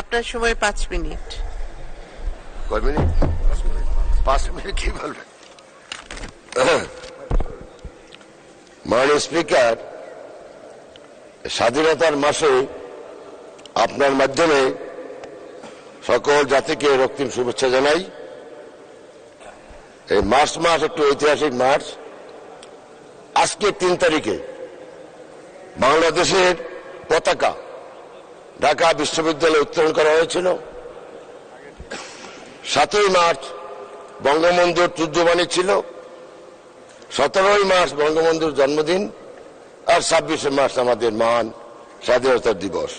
আপনার সময় পাঁচ মিনিট। কয় মিনিট? পাঁচ মিনিট। কি স্পিকার, স্বাধীনতার মাসে আপনার মাধ্যমে সকল জাতিকে রক্তিম শুভেচ্ছা জানাই। এই মার্চ মাস একটু ঐতিহাসিক মার্চ। আজকে তিন তারিখে বাংলাদেশের পতাকা ঢাকা বিশ্ববিদ্যালয়ে উত্তোলন করা হয়েছিল। সাতই মার্চ বঙ্গবন্ধুর তুর্যবাণী ছিল। সতেরোই মার্চ বঙ্গবন্ধুর জন্মদিন আর ছাব্বিশে মার্চ আমাদের মহান স্বাধীনতা দিবস।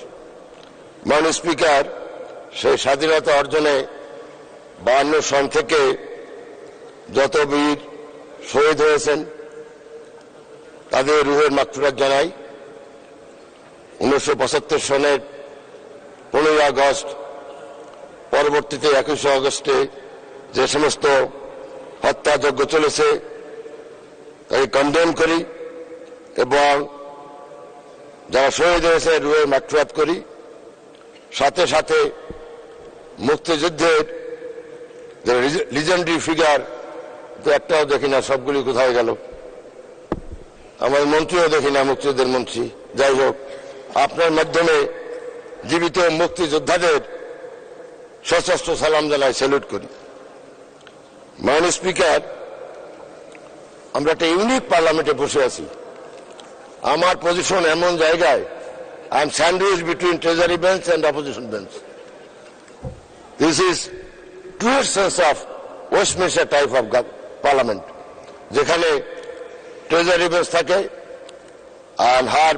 মান স্পিকার, সেই স্বাধীনতা অর্জনে বায়ান্ন সন থেকে যত বীর শহীদ হয়েছেন, তাদের রুহের মাকফিরাত জানাই। উনিশশো পঁচাত্তর সনের পনেরোই আগস্ট, পরবর্তীতে একুশে আগস্টে যে সমস্ত হত্যাযজ্ঞ চলেছে, তাকে কন্ডেম করি এবং যারা শহীদ হয়েছে রুয়ে মাকফিরাত করি। সাথে সাথে মুক্তিযুদ্ধের লিজেন্ডারি ফিগার একটাও দেখি না, সবগুলি কোথায় গেল? আমাদের মন্ত্রীও দেখি না, মুক্তিযুদ্ধের মন্ত্রী। যাই হোক, আপনার মাধ্যমে জীবিত মুক্তিযোদ্ধাদের সশস্ত্র সালাম জানাই স্যালুট করি। মাননীয় স্পিকার আমরা একটা ইউনিক পার্লামেন্টে বসে আছি। আমার পজিশন এমন জায়গায় I am sandwich between treasury bench and opposition bench this is true sense of Westminster type of parliament যেখানে ট্রেজারি বেঞ্চ থাকে আর হার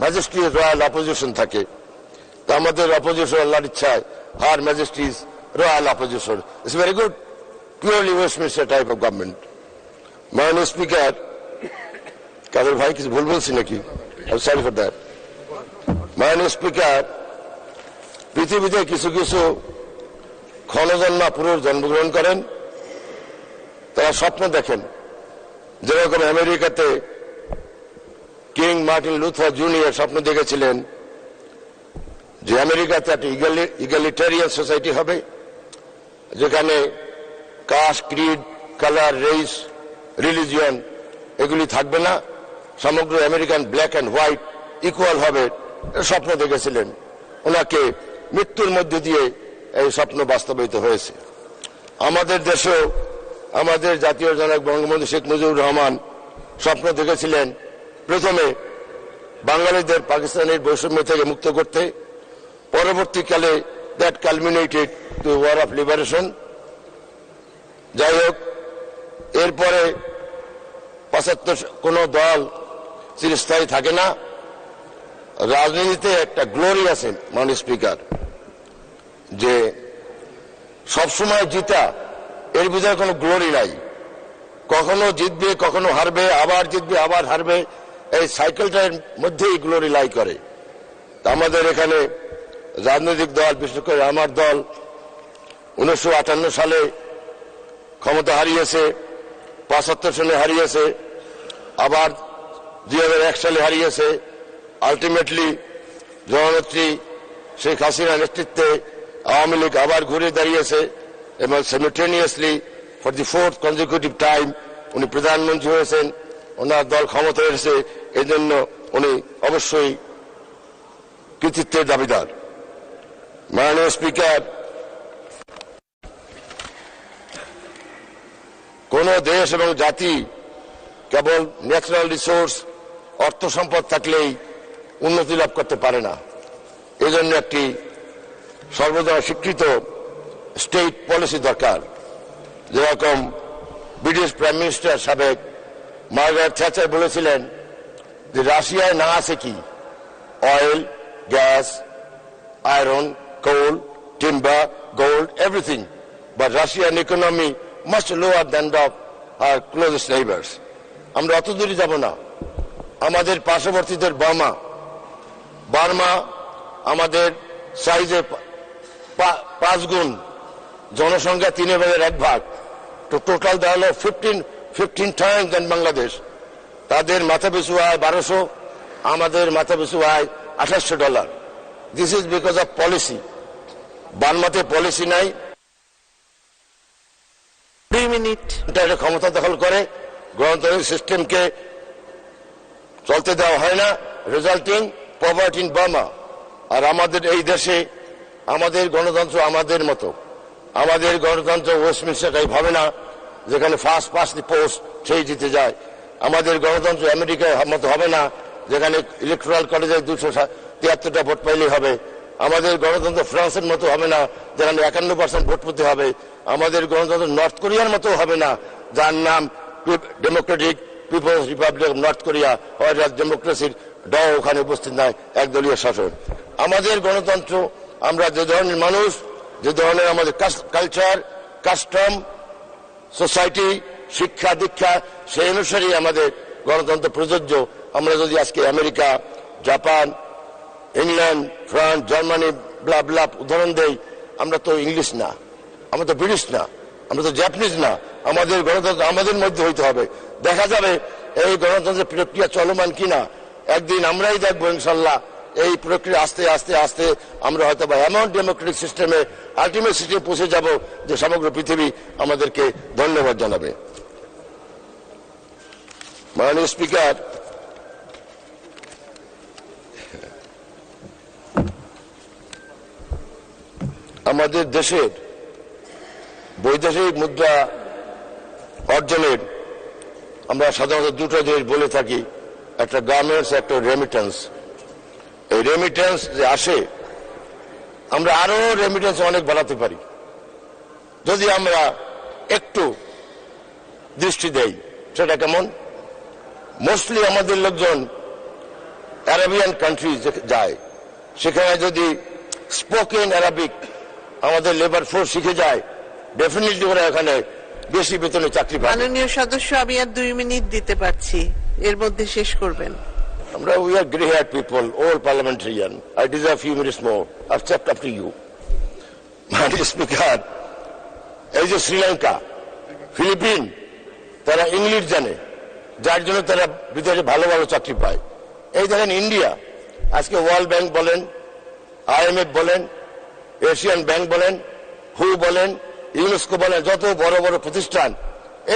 ম্যাজিস্ট্রি রয়্যাল অপোজিশন থাকে। আমাদের অপোজিশন আল্লাহর ইচ্ছায় her majesty's royal opposition it's very good purely Westminster type of government মাননীয় speaker কাদের ভাই কিছু ভুল বলছি নাকি? সরি ফর দ্যাট মাননীয় স্পিকার পৃথিবীতে কিছু কিছু ক্ষণজন্মা পুরুষ জন্মগ্রহণ করেন। তারা স্বপ্ন দেখেন, যেরকম আমেরিকাতে কিং মার্টিন লুথার জুনিয়র স্বপ্ন দেখেছিলেন। যে আমেরিকাতে একটা ইগালিটারিয়ান সোসাইটি হবে, যেখানে caste creed colour race religion এগুলি থাকবে না, সমগ্র American black and white equal হবে স্বপ্ন দেখেছিলেন। ওনাকে মৃত্যুর মধ্যে দিয়ে এই স্বপ্ন বাস্তবায়িত হয়েছে। আমাদের দেশেও আমাদের জাতীয় জনক বঙ্গবন্ধু শেখ মুজিবুর রহমান স্বপ্ন দেখেছিলেন, প্রথমে বাঙালিদের পাকিস্তানের বৈষম্য থেকে মুক্ত করতে। পরবর্তীকালে that culminated to war of liberation যাই হোক, এরপরে পঁচাত্তর কোন দল চিরস্থায়ী থাকে না। রাজনীতিতে একটা গ্লোরি আছে, মাননীয় স্পিকার যে সবসময় জিতা, এর ভিতরে কোনো গ্লোরি নাই। কখনো জিতবে, কখনো হারবে, আবার জিতবে, আবার হারবে, এই সাইকেলটার মধ্যেই গ্লোরি লাই করে। আমাদের এখানে রাজনৈতিক দল, বিশেষ করে আমার দল, উনিশশো আটান্ন সালে ক্ষমতা হারিয়েছে, পঁচাত্তর সালে হারিয়েছে, আবার দু হাজার এক সালে হারিয়েছে। আলটিমেটলি জননেত্রী শেখ হাসিনা নেতৃত্বে আওয়ামী লীগ আবার ঘুরে দাঁড়িয়েছে এবং simultaneously for the fourth consecutive time উনি প্রধানমন্ত্রী হয়েছেন। ওনার দল ক্ষমতা এসেছে এই জন্য উনি অবশ্যই কৃতিত্বের দাবিদার। মাননীয় স্পিকার কোন দেশ এবং জাতি কেবল ন্যাচারাল রিসোর্স অর্থ সম্পদ থাকলেই উন্নতি লাভ করতে পারে না। এজন্য একটি সর্বদা স্বীকৃত স্টেট পলিসি দরকার। যেরকম ব্রিটিশ প্রাইম মিনিস্টার সাবেক মার্গারেট থ্যাচার বলেছিলেন যে রাশিয়ায় না আছে কি? Oil gas iron coal timber gold everything but Russian economy must lower than of our closest neighbours আমরা অত দূরে যাব না। আমাদের পার্শ্ববর্তীদের বার্মা। বার্মা আমাদের সাইজে পাঁচ গুণ। জনসংখ্যা তিনের ভাগের এক ভাগ। তো টোটাল হলো fifteen fifteen times then Bangladesh তাদের মাথা পিছু আয় বারোশো। আমাদের মাথা পিছু আয় আঠাশশো dollar this is because of policy বানমাতে policy নাই। মিনিট ক্ষমতা দখল করে গণতান্ত্রিক সিস্টেমকে চলতে দেওয়া হয় না। রেজাল্টিং পভার্টি ইন বার্মা আর আমাদের এই দেশে আমাদের গণতন্ত্র আমাদের মতো। আমাদের গণতন্ত্র ওয়েস্টমিনস্টার টাইপ হবে না যেখানে ফার্স্ট পাস দি পোস্ট সেই জিতে যায়। আমাদের গণতন্ত্র আমেরিকায় মতো হবে না যেখানে ইলেকট্রাল কলেজে দুশো তিয়াত্তরটা ভোট পাইলেই হবে। আমাদের গণতন্ত্র ফ্রান্সের মতো হবে না, যেখানে একান্ন পার্সেন্ট ভোট পেতে হবে। আমাদের গণতন্ত্র নর্থ কোরিয়ার মতো হবে না, যার নাম Democratic People's Republic of North Korea হয় ডেমোক্রেসির ড ওখানে উপস্থিত নাই, একদলীয় শাসন। আমাদের গণতন্ত্র, আমরা যে ধরনের মানুষ, যে ধরনের আমাদের কালচার কাস্টম সোসাইটি শিক্ষা, দীক্ষা, সেই অনুসারেই আমাদের গণতন্ত্র প্রযোজ্য। আমরা যদি আজকে America, Japan England, France, Germany blah blah উদাহরণ দেই। আমরা তো ইংলিশ না, আমরা তো ব্রিটিশ না, আমরা তো জাপানিজ না, আমাদের গণতন্ত্র আমাদের মধ্যে হইতে হবে। দেখা যাবে এই গণতন্ত্রের প্রক্রিয়া চলমান কিনা, একদিন আমরাই দেখব ইনশাল্লাহ। এই প্রক্রিয়া আস্তে আস্তে আস্তে আমরা হয়তো বা এমন ডেমোক্রেটিক সিস্টেমে আলটিমেট সিস্টেমে পৌঁছে যাব যে সমগ্র পৃথিবী আমাদেরকে ধন্যবাদ জানাবে। মাননীয় স্পিকার আমাদের দেশের বৈদেশিক মুদ্রা অর্জনের আমরা সাধারণত দুটো জিনিস বলে থাকি, একটা গার্মেন্টস একটা রেমিটেন্স এই রেমিটেন্স যে আসে, আমরা আরও রেমিটেন্স অনেক বাড়াতে পারি। যদি আমরা একটু দৃষ্টি দেই, সেটা কেমন? মোস্টলি আমাদের লোকজন অ্যারাবিয়ান কান্ট্রি যায়, সেখানে যদি স্পোকেন অ্যারাবিক আমাদের লেবার ফোর্স শিখে যায় ডেফিনেটলি ওরা এখানে বেশি বেতনে চাকরি পাবে। মাননীয় সদস্য আমি আর দুই মিনিট দিতে পারছি। এর মধ্যে শেষ করবেন। আমরা we are grey hair people old parliamentarian I deserve few minutes more check up to you মাননীয় স্পিকার এই যে শ্রীলঙ্কা ফিলিপিন তারা ইংলিশ জানে যার জন্য তারা বিদেশে ভালো ভালো চাকরি পায়। এই দেখেন ইন্ডিয়া আজকে ওয়ার্ল্ড ব্যাংক বলেন আইএমএফ বলেন এশিয়ান ব্যাংক বলেন, হু বলেন, ইউনেস্কো বলেন, যত বড় বড় প্রতিষ্ঠান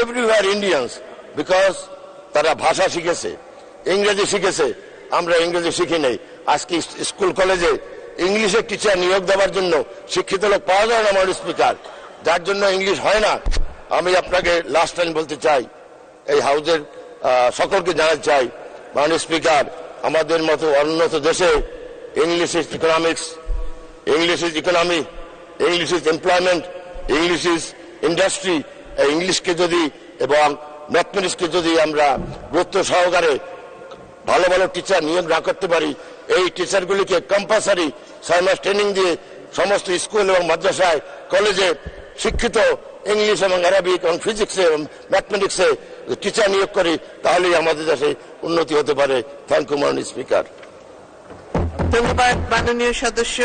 এভরিওয়ার ইন্ডিয়ান্স বিকজ তারা ভাষা শিখেছে, ইংরেজি শিখেছে, আমরা ইংরেজি শিখি নেই। আজকে স্কুল, কলেজে ইংলিশের টিচার নিয়োগ দেওয়ার জন্য শিক্ষিত লোক পাওয়া যায় না আমার স্পিকার যার জন্য ইংলিশ হয় না। আমি আপনাকে লাস্ট টাইম বলতে চাই। এই হাউজের সকলকে জানাতে চাই। মাননীয় স্পিকার আমাদের মতো উন্নত দেশে English economics English is economy English is employment English is industry ইংলিশকে যদি এবং ম্যাথমেটিক্সকে যদি আমরা গুরুত্ব সহকারে ভালো ভালো টিচার নিয়োগ না করতে পারি, এই টিচারগুলিকে কম্পালসারি ছয় মাস ট্রেনিং দিয়ে সমস্ত স্কুল এবং মাদ্রাসায় কলেজে শিক্ষিত ইংলিশ এবং অ্যারাবিক এবং ফিজিক্সে এবং ম্যাথমেটিক্সে টিচার নিয়োগ করি, তাহলেই আমাদের দেশে উন্নতি হতে পারে। থ্যাংক ইউ মাননীয় স্পিকার ধন্যবাদ, মাননীয় সদস্য।